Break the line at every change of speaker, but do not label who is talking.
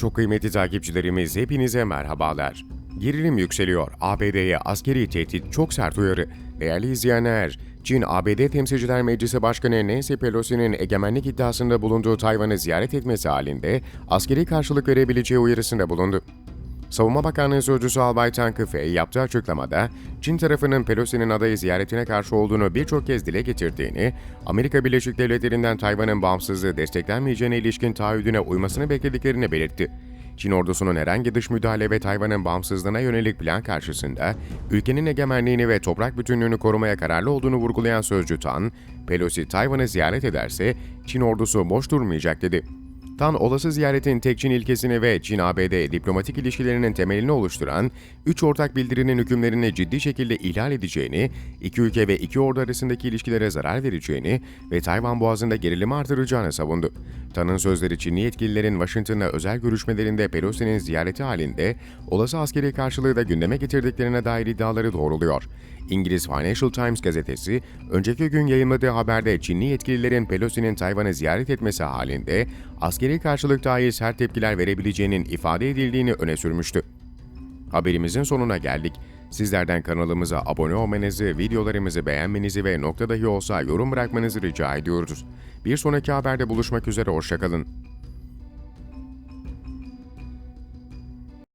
Çok kıymetli takipçilerimiz hepinize merhabalar. Gerilim yükseliyor. ABD'ye askeri tehdit çok sert uyarı. Değerli izleyenler, Çin ABD Temsilciler Meclisi Başkanı Nancy Pelosi'nin egemenlik iddiasında bulunduğu Tayvan'ı ziyaret etmesi halinde askeri karşılık verebileceği uyarısında bulundu. Savunma Bakanlığı Sözcüsü Albay Tan Kefei yaptığı açıklamada, Çin tarafının Pelosi'nin adayı ziyaretine karşı olduğunu birçok kez dile getirdiğini, Amerika Birleşik Devletleri'nden Tayvan'ın bağımsızlığı desteklenmeyeceğine ilişkin taahhüdüne uymasını beklediklerini belirtti. Çin ordusunun herhangi dış müdahale ve Tayvan'ın bağımsızlığına yönelik plan karşısında, ülkenin egemenliğini ve toprak bütünlüğünü korumaya kararlı olduğunu vurgulayan Sözcü Tan, Pelosi Tayvan'ı ziyaret ederse Çin ordusu boş durmayacak dedi. Tan olası ziyaretin tek Çin ilkesini ve Çin-ABD diplomatik ilişkilerinin temelini oluşturan üç ortak bildirinin hükümlerini ciddi şekilde ihlal edeceğini, iki ülke ve iki ordu arasındaki ilişkilere zarar vereceğini ve Tayvan Boğazı'nda gerilimi artıracağını savundu. Tan'ın sözleri Çinli yetkililerin Washington'la özel görüşmelerinde Pelosi'nin ziyareti halinde olası askeri karşılığı da gündeme getirdiklerine dair iddiaları doğruluyor. İngiliz Financial Times gazetesi, önceki gün yayınladığı haberde Çinli yetkililerin Pelosi'nin Tayvan'ı ziyaret etmesi halinde askeri karşılık dair sert tepkiler verebileceğinin ifade edildiğini öne sürmüştü. Haberimizin sonuna geldik. Sizlerden kanalımıza abone olmanızı, videolarımızı beğenmenizi ve nokta dahi olsa yorum bırakmanızı rica ediyoruz. Bir sonraki haberde buluşmak üzere, hoşçakalın.